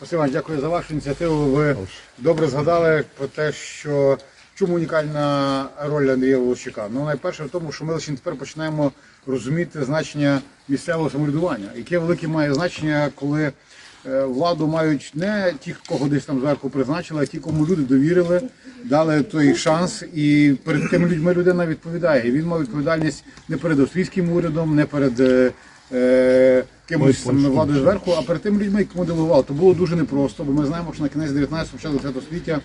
Василь дякую за вашу ініціативу. Ви добре згадали про те, що чому унікальна роль Андрія Волощука. Ну, найперше в тому, що ми лише тепер починаємо розуміти значення місцевого самоврядування, яке велике має значення, коли е, владу мають не ті, кого десь там зверху призначили, а ті, кому люди довірили, дали той шанс, і перед тими людьми людина відповідає. Він мав відповідальність не перед австрійським урядом, не перед. е, е, Кимось владою зверху, а перед тими людьми, кому делегував, то було дуже непросто, бо ми знаємо, що на кінець 19 початку 20 століття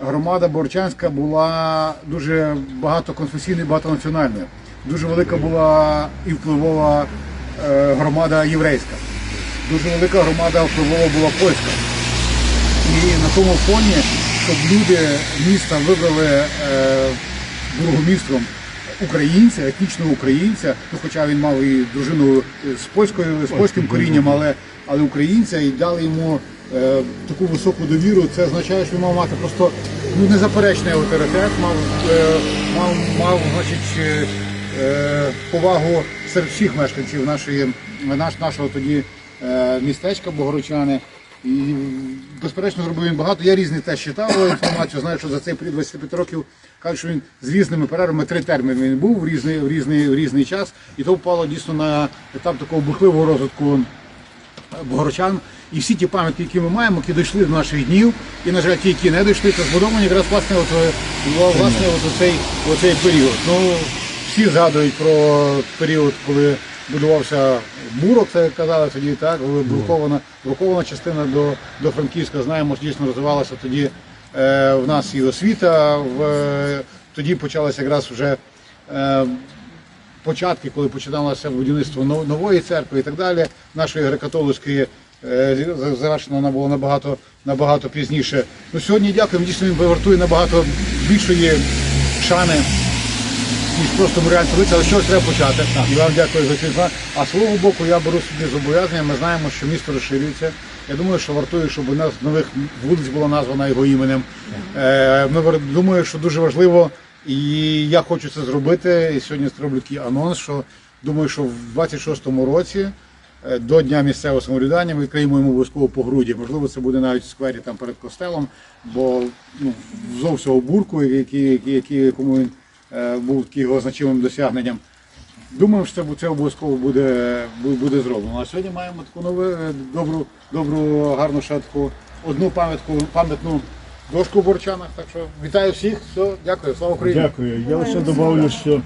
громада Борчанська була дуже багатоконфесійною, багатонаціональною. Дуже велика була і впливова е, громада єврейська. Дуже велика громада впливова була польська. І на тому фоні, щоб люди міста вибрали е, бургомістром українця, етнічного українця, ну хоча він мав і дружину з польською, з польським корінням, але, але українця і дали йому е, таку високу довіру. Це означає, що він мав мати просто ну, незаперечний авторитет, мав, е, мав, мав значить, е, е, повагу серед всіх мешканців нашої, наш, нашого тоді е, містечка Богородчани. І безперечно зробив він багато. Я різні теж читав інформацію. Знаю, що за цей період 25 років кажуть, що він з різними перервами три терміни він був в різний, в різний, в різний час, і то впало дійсно на етап такого бурхливого розвитку богородчан. І всі ті пам'ятки, які ми маємо, які дійшли до наших днів, і, на жаль, ті, які не дійшли, то збудовані якраз власне, от, е, власне от оцей, оцей період. Ну, всі згадують про період, коли будувався бурок, це казали тоді, так, брукована, брукована частина до, до Франківська, знаємо, що дійсно розвивалася тоді е, в нас і освіта, в, тоді почалася якраз вже. Е, початки, коли починалося будівництво нової церкви і так далі, нашої греко-католицької е, завершено вона було набагато, набагато пізніше. Ну, сьогодні дякуємо, дійсно він вартує набагато більшої шани, ніж просто таблиця, але щось треба почати. І вам дякую за ці. А з свого боку я беру собі зобов'язання. Ми знаємо, що місто розширюється. Я думаю, що вартує, щоб у нас нових вулиць була названа його іменем. Е, Ми думаю, що дуже важливо, і я хочу це зробити. І сьогодні зроблю такий анонс, що думаю, що в 26-му році. е, До Дня місцевого самоврядування ми відкриємо йому обов'язково по груді. Можливо, це буде навіть в сквері там перед костелом, бо ну, зовсім бурку, який, який, який, якому він був його значимим досягненням. Думаю, що це, обов'язково буде, буде зроблено. А сьогодні маємо таку нову, е, добру, добру, гарну шатку, одну пам'ятку, пам'ятну дошку в Борчанах. Так що вітаю всіх, все, дякую, слава Україні! Дякую. Я лише добавлю, що